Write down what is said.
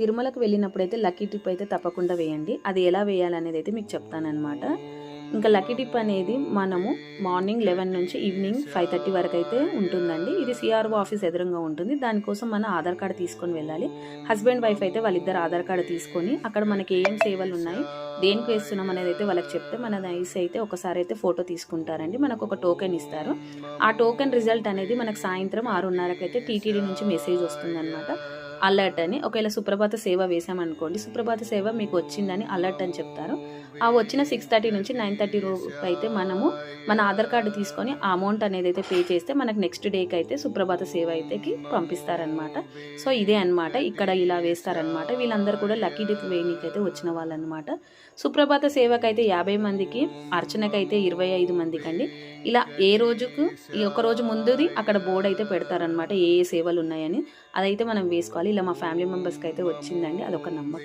తిరుమలకు వెళ్ళినప్పుడు అయితే లక్కీ టిప్ అయితే తప్పకుండా వేయండి. అది ఎలా వేయాలనేది అయితే మీకు చెప్తానమాట ఇంకా లక్కీ టిప్ అనేది మనము మార్నింగ్ లెవెన్ నుంచి ఈవినింగ్ ఫైవ్ థర్టీ వరకు అయితే ఉంటుందండి. ఇది సిఆర్ఓ ఆఫీస్ ఎదురుగా ఉంటుంది. దానికోసం మన ఆధార్ కార్డు తీసుకొని వెళ్ళాలి. హస్బెండ్ వైఫ్ అయితే వాళ్ళిద్దరు ఆధార్ కార్డు తీసుకొని అక్కడ మనకి ఏం సేవలు ఉన్నాయి దేనికి వేస్తున్నాం అనేది అయితే వాళ్ళకి చెప్తే మన ఐస్ అయితే ఒకసారి అయితే ఫోటో తీసుకుంటారండి. మనకు ఒక టోకెన్ ఇస్తారు. ఆ టోకెన్ రిజల్ట్ అనేది మనకు సాయంత్రం ఆరున్నరకు అయితే టీటీడీ నుంచి మెసేజ్ వస్తుందన్నమాట. అలర్ట్ అని. ఒకవేళ సుప్రభాత సేవ వేసామనుకోండి సుప్రభాత సేవ మీకు వచ్చిందని అలర్ట్ అని చెప్తారు. ఆ వచ్చిన సిక్స్ థర్టీ నుంచి నైన్ థర్టీ రూపు అయితే మనము మన ఆధార్ కార్డు తీసుకొని ఆ అమౌంట్ అనేది అయితే పే చేస్తే మనకు నెక్స్ట్ డేకి అయితే సుప్రభాత సేవ అయితేకి పంపిస్తారనమాట సో ఇదే అన్నమాట. ఇక్కడ ఇలా వేస్తారనమాట వీళ్ళందరూ కూడా లక్కీ డిప్ వేయనీకి అయితే వచ్చిన వాళ్ళనమాట సుప్రభాత సేవకైతే అయితే యాభై మందికి అర్చనకైతే ఇరవై ఐదు మందికి అండి ఇలా ఏ రోజుకు ఈ ఒక రోజు ముందుది అక్కడ బోర్డు అయితే పెడతారనమాట ఏ ఏ సేవలు ఉన్నాయని. అదైతే మనం వేసుకోవాలి. ఇలా మా ఫ్యామిలీ మెంబర్స్కి అయితే వచ్చిందండి. అదొక నమ్మకం.